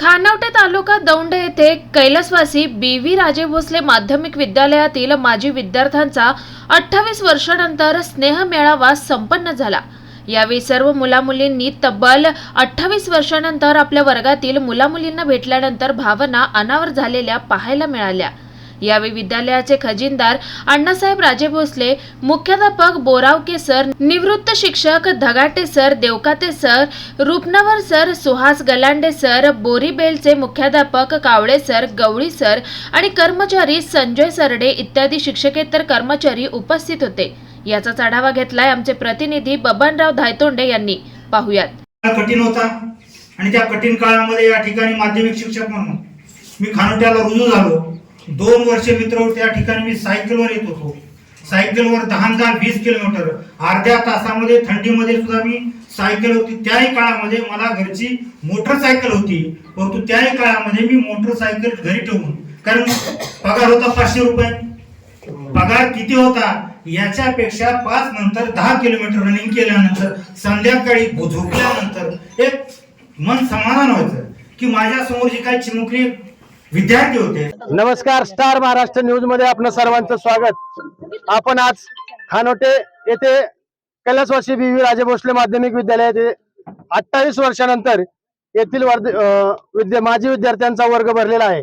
खानावटे तालुका दौंड येथे कैलासवासी बी व्ही राजे भोसले माध्यमिक विद्यालयातील माजी विद्यार्थ्यांचा अठ्ठावीस वर्षानंतर स्नेह मेळावा संपन्न झाला. यावेळी सर्व मुलामुलींनी तब्बल अठ्ठावीस वर्षानंतर आपल्या वर्गातील मुलामुलींना भेटल्यानंतर भावना अनावर झालेल्या पाहायला मिळाल्या. यावेळी विद्यालयाचे खजिनदार अण्णासाहेब राजे भोसले मुख्याध्यापक बोरावके सर निवृत्त शिक्षक Dhagate sir Devkate sir Rupnavar sir Suhas Galande sir बोरीबेलचे मुख्याध्यापक कावळे सर गवळी सर आणि कर्मचारी संजय सरडे इत्यादी शिक्षकेतर कर्मचारी उपस्थित होते. याचाच आढावा घेतलाय आमचे प्रतिनिधी बबनराव धायतोंडे यांनी. पाहुयात. कठीण होता आणि त्या कठीण काळामध्ये या ठिकाणी माध्यमिक शिक्षक म्हणून मी खानोट्याला रुजू झालो. दोन वर्ष मित्र त्या ठिकाणी मी सायकलवर येत होतो. सायकलवर दहा दहा वीस किलोमीटर. अर्ध्या तासामध्ये थंडीमध्ये सुद्धा मी सायकल होती. त्याही काळामध्ये मला घरची मोटरसायकल होती. परंतु त्याही काळामध्ये मी मोटरसायकल घरी ठेवून कारण पगार होता पाचशे रुपये. पगार किती होता? याच्यापेक्षा पाच नंतर दहा किलोमीटर रनिंग केल्यानंतर संध्याकाळी झोपल्यानंतर एक मन समाधान व्हायचं की माझ्यासमोर जी काही चिमुकली विद्यार्थी होते. नमस्कार स्टार महाराष्ट्र न्यूजमध्ये आपलं सर्वांचं स्वागत. आपण आज खानोटे येथे कैलासवासी बी व्ही राजे भोसले माध्यमिक विद्यालयात अठ्ठावीस वर्षानंतर येथील विद्या माजी विद्यार्थ्यांचा वर्ग भरलेला आहे.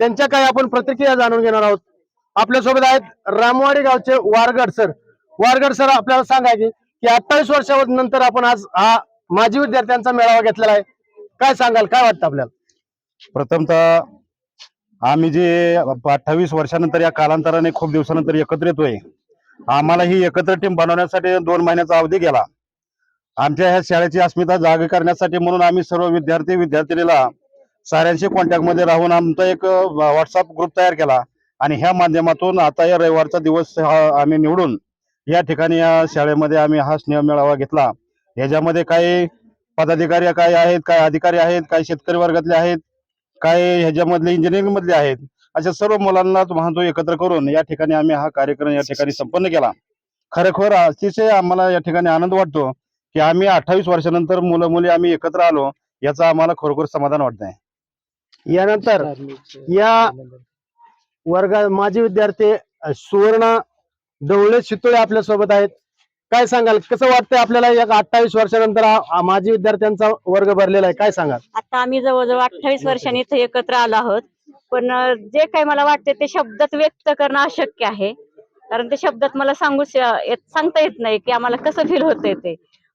त्यांच्या काही आपण प्रतिक्रिया जाणून घेणार आहोत. आपल्यासोबत आहेत रामवाडी गावचे वारगड सर. वारगड सर आपल्याला सांगा की की अठ्ठावीस वर्षानंतर आपण आज हा माजी विद्यार्थ्यांचा मेळावा घेतलेला आहे. काय सांगाल? काय वाटतं आपल्याला? प्रथमतः आम्ही जे अठ्ठावीस वर्षानंतर या कालांतराने खूप दिवसानंतर एकत्र येतोय आम्हाला ही एकत्र टीम बनवण्यासाठी दोन महिन्याचा अवधी गेला. आमच्या ह्या शाळेची अस्मिता जागी करण्यासाठी म्हणून आम्ही सर्व विद्यार्थी विद्यार्थिनीला साऱ्यांशी कॉन्टॅक्टमध्ये राहून आमचा एक व्हॉट्सअप ग्रुप तयार केला आणि ह्या माध्यमातून आता या रविवारचा दिवस आम्ही निवडून या ठिकाणी या शाळेमध्ये आम्ही हा स्नेह मेळावा घेतला. याच्यामध्ये काही पदाधिकारी काय आहेत काय अधिकारी आहेत काही शेतकरी वर्गातले आहेत काय ह्याच्यामधले इंजिनिअरिंग मधले आहेत अशा सर्व मुलांना म्हणतो एकत्र करून या ठिकाणी आम्ही हा कार्यक्रम या ठिकाणी संपन्न केला. खरोखर अतिशय आम्हाला या ठिकाणी आनंद वाटतो की आम्ही अठ्ठावीस वर्षानंतर मुलं मुली आम्ही एकत्र आलो याचा आम्हाला खरोखर समाधान वाटत आहे यानंतर या वर्गात माजी विद्यार्थी सुवर्ण डवळे शितोळे आपल्यासोबत आहेत. काय सांगाल? कसं वाटतंय आपल्याला या अठ्ठावीस वर्षानंतर हा- माजी विद्यार्थ्यांचा वर्ग भरलेला आहे? काय सांगाल? आता आम्ही जवळजवळ अठ्ठावीस वर्षांनी इथे एकत्र आलो आहोत. पण अं, जे काही मला वाटते ते शब्दात व्यक्त करणं अशक्य आहे. कारण ते शब्दात मला सांगू सांगता येत नाही की आम्हाला कसं फील होतंय ते.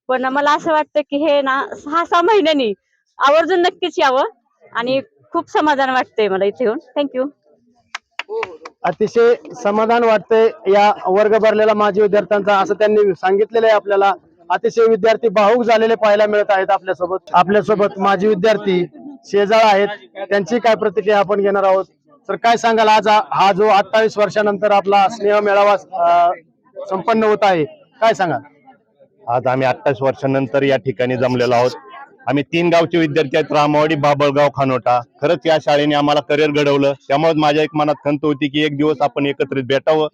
पण मला असं वाटतं की हे ना सहा सहा महिन्यांनी आवर्जून नक्कीच यावं आणि खूप समाधान वाटतंय मला इथे येऊन. थँक्यू अतिशय समाधान वाटतंय या वर्ग भरलेला माजी विद्यार्थ्यांचा असं त्यांनी सांगितलेलं आहे आपल्याला. अतिशय विद्यार्थी भाऊक झालेले पाहायला मिळत आहेत आपल्यासोबत. आपल्यासोबत माजी विद्यार्थी शेजाळ आहेत. त्यांची काय प्रतिक्रिया आपण घेणार आहोत? तर काय सांगाल आज? हा जो अठ्ठावीस वर्षानंतर आपला स्नेह मेळावा संपन्न होत आहे. काय सांगाल? आज आम्ही अठ्ठावीस वर्षानंतर या ठिकाणी जमलेलो आहोत. आम्ही तीन गावचे विद्यार्थी आहेत रामवाडी बाबळगाव खानोटा. खरंच या शाळेने आम्हाला करिअर घडवलं. त्यामुळे माझ्या एक मनात खंत होती की एक दिवस आपण एकत्रित भेटावं.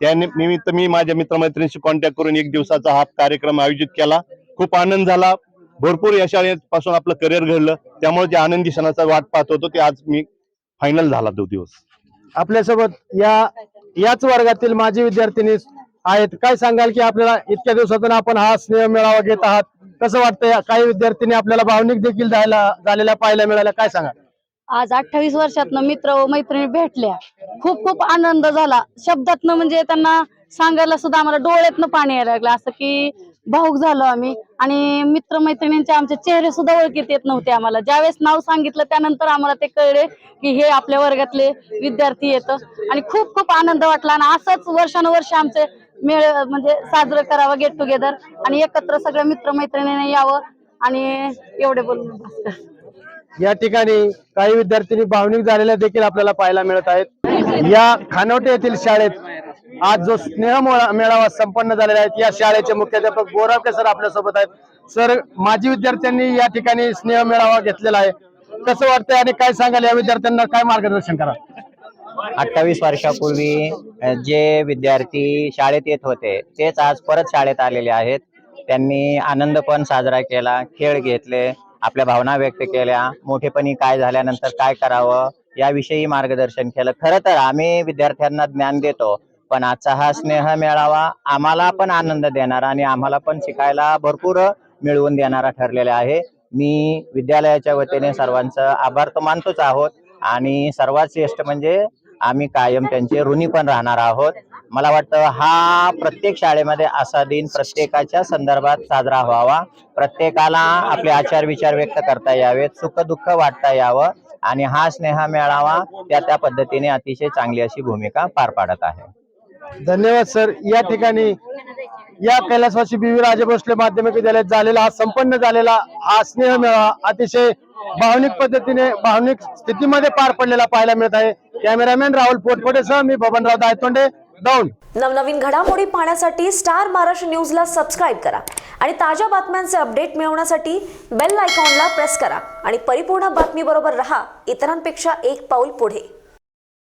त्या निमित्त मी माझ्या मित्रमैत्रिणीशी कॉन्टॅक्ट करून एक दिवसाचा हा कार्यक्रम आयोजित केला. खूप आनंद झाला. भरपूर या शाळेपासून आपलं करिअर घडलं. त्यामुळे जे आनंदी क्षणाचा वाट पाहत होतो ते आज मी फायनल झाला तो दिवस. आपल्यासोबत या याच वर्गातील माजी विद्यार्थिनी आहेत. काय सांगाल की आपल्याला इतक्या दिवसातून आपण हा स्नेह मेळावा घेत आहात? कसं वाटतंय? काही विद्यार्थ्यांनी आपल्याला भावनिक देखील जायला झालेल्या पाहायला मिळाल्या. काय सांगा? आज अठ्ठावीस वर्षातनं मित्र व मैत्रिणी भेटल्या. खूप खूप आनंद झाला. शब्दातनं म्हणजे त्यांना सांगायला सुद्धा आम्हाला डोळ्यातनं पाणी यायला लागलं. असं की भाऊक झालो आम्ही. आणि मित्र मैत्रिणींचे आमचे चेहरे सुद्धा ओळखीत येत नव्हते आम्हाला. ज्यावेळेस नाव सांगितलं त्यानंतर आम्हाला ते कळले की हे आपल्या वर्गातले विद्यार्थी येत. आणि खूप खूप आनंद वाटला. आणि असंच वर्षानुवर्ष आमचे मेळ म्हणजे साजरं करावं गेट टुगेदर आणि एकत्र सगळ्या मित्र मैत्रिणीने यावं. आणि एवढे बोलून या ठिकाणी काही विद्यार्थ्यांनी भावनिक झालेल्या देखील आपल्याला पाहायला मिळत आहेत. या खानवटे येथील शाळेत आज जो स्नेह मेळावा संपन्न झालेला आहे या शाळेचे मुख्याध्यापक बोरावके सर आपल्यासोबत आहेत. सर माजी विद्यार्थ्यांनी या ठिकाणी स्नेह मेळावा घेतलेला आहे. कसं वाटतंय आणि काय सांगाल या विद्यार्थ्यांना? काय मार्गदर्शन करा अठ्ठावीस वर्षापूर्वी जे विद्यार्थी शाळेत येत होते तेच आज परत शाळेत आलेले आहेत. त्यांनी आनंद पण साजरा केला खेळ घेतले आपल्या भावना व्यक्त केल्या मोठेपणी काय झाल्यानंतर काय करावं याविषयी मार्गदर्शन केलं. खरं तर आम्ही विद्यार्थ्यांना ज्ञान देतो पण आजचा हा स्नेह मेळावा आम्हाला पण आनंद देणारा आणि आम्हाला पण शिकायला भरपूर मिळवून देणारा ठरलेला आहे. मी विद्यालयाच्या वतीने सर्वांचं आभार तर मानतोच आहोत आणि सर्वात श्रेष्ठ म्हणजे आम्ही कायम त्यांचे ऋणी पण राहणार आहोत. मला वाटतं हा प्रत्येक शाळेमध्ये असा दिन प्रत्येकाच्या संदर्भात साजरा व्हावा. प्रत्येकाला आपले आचार विचार व्यक्त करता यावेत. सुख दुःख वाटता यावं आणि हा स्नेहा मिळावा त्या त्या पद्धतीने अतिशय चांगली अशी भूमिका पार पाडत आहे. धन्यवाद सर. या ठिकाणी या कैलासवासी बी. राजे भोसले माध्यमिक विद्यालयात झालेला हा संपन्न झालेला हा स्नेह मेळावा अतिशय भावनिक पद्धतीने भावनिक स्थितीमध्ये पार पडलेला पाहायला मिळत आहे. कॅमेरामॅन राहुल पोटपोटेसह मी बबनराव दायतोंडे. दौंड. नवनवीन घडामोडी पाहण्यासाठी स्टार महाराष्ट्र न्यूजला सबस्क्राईब करा आणि ताज्या बातम्यांचे अपडेट मिळवण्यासाठी बेल आयकॉनला प्रेस करा आणि परिपूर्ण बातमीबरोबर रहा इतरांपेक्षा एक पाऊल पुढे.